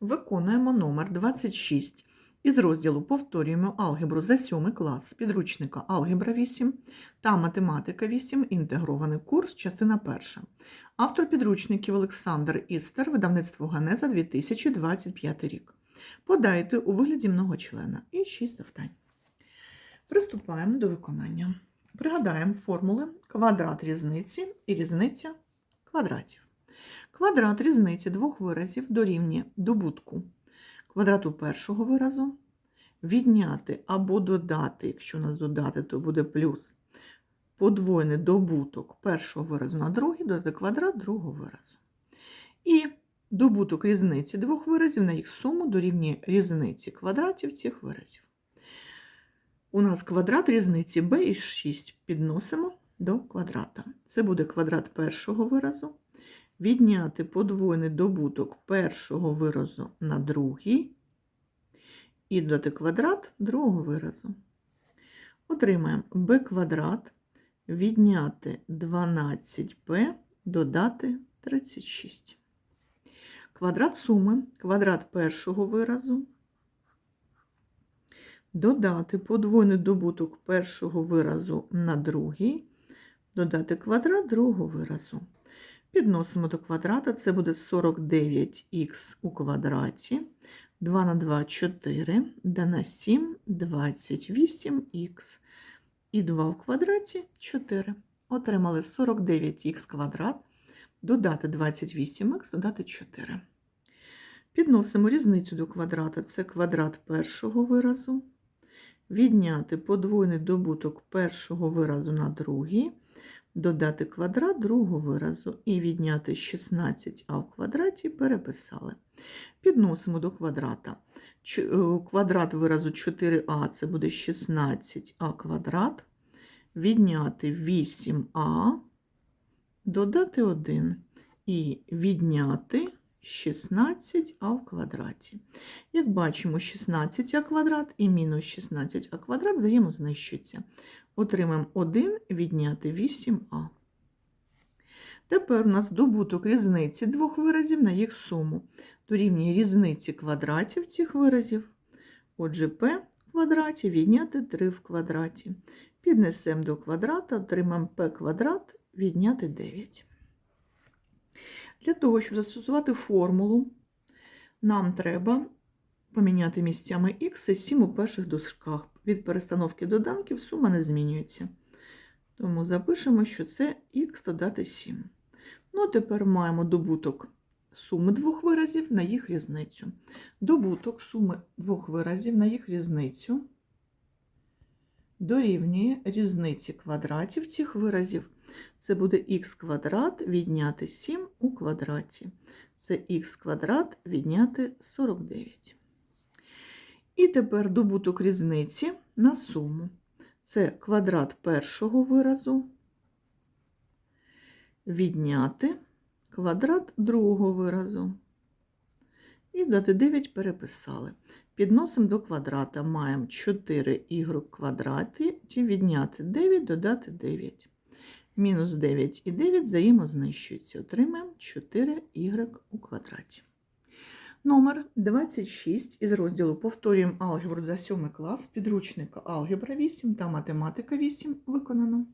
Виконуємо номер 26 із розділу Повторюємо алгебру за 7 клас підручника Алгебра 8 та Математика 8. Інтегрований курс, частина 1. Автор підручників Олександр Істер, видавництво Ганеза 2025 рік. Подайте у вигляді многочлена і 6 завдань. Приступаємо до виконання. Пригадаємо формули квадрат різниці і різниця квадратів. Квадрат різниці двох виразів дорівнює добутку квадрату першого виразу, відняти або додати, якщо нас додати, то буде плюс подвоєний добуток першого виразу на другий, додати квадрат другого виразу. І добуток різниці двох виразів на їх суму дорівнює різниці квадратів цих виразів. У нас квадрат різниці b із 6 підносимо до квадрата. Це буде квадрат першого виразу. Відняти подвоєний добуток першого виразу на другий і додати квадрат другого виразу. Отримаємо b квадрат, відняти 12b, додати 36. Квадрат суми, квадрат першого виразу, додати подвоєний добуток першого виразу на другий, додати квадрат другого виразу. Підносимо до квадрата, це буде 49х у квадраті, 2 на 2 – 4, да на 7 – 28х. І 2 в квадраті – 4. Отримали 49х квадрат, додати 28х, додати 4. Підносимо різницю до квадрата, це квадрат першого виразу. Відняти подвойний добуток першого виразу на другий, додати квадрат другого виразу і відняти 16а в квадраті переписали. Підносимо до квадрата. Квадрат виразу 4а це буде 16а квадрат. Відняти 8а, додати 1 і відняти 16а в квадраті. Як бачимо, 16а квадрат і мінус 16а квадрат взаємознищуються. Отримаємо 1 відняти 8а. Тепер у нас добуток різниці двох виразів на їх суму. Дорівнює різниці квадратів цих виразів. Отже, p в квадраті відняти 3 в квадраті. Піднесемо до квадрата, отримаємо p квадрат відняти 9. Для того, щоб застосувати формулу, нам треба поміняти місцями х і 7 у перших дужках. Від перестановки доданків сума не змінюється. Тому запишемо, що це х додати 7. Ну, тепер маємо добуток суми двох виразів на їх різницю. Добуток суми двох виразів на їх різницю дорівнює різниці квадратів цих виразів. Це буде х квадрат відняти 7 у квадраті. Це х квадрат відняти 49. І тепер добуток різниці на суму. Це квадрат першого виразу, відняти квадрат другого виразу. І дати 9 переписали. Підносимо до квадрата, маємо 4y квадраті, відняти 9, додати 9. Мінус 9 і 9 взаємознищуються. Отримаємо 4y у квадраті. Номер 26 із розділу Повторюємо алгебру за 7 клас підручника Алгебра 8 та Математика 8 виконано.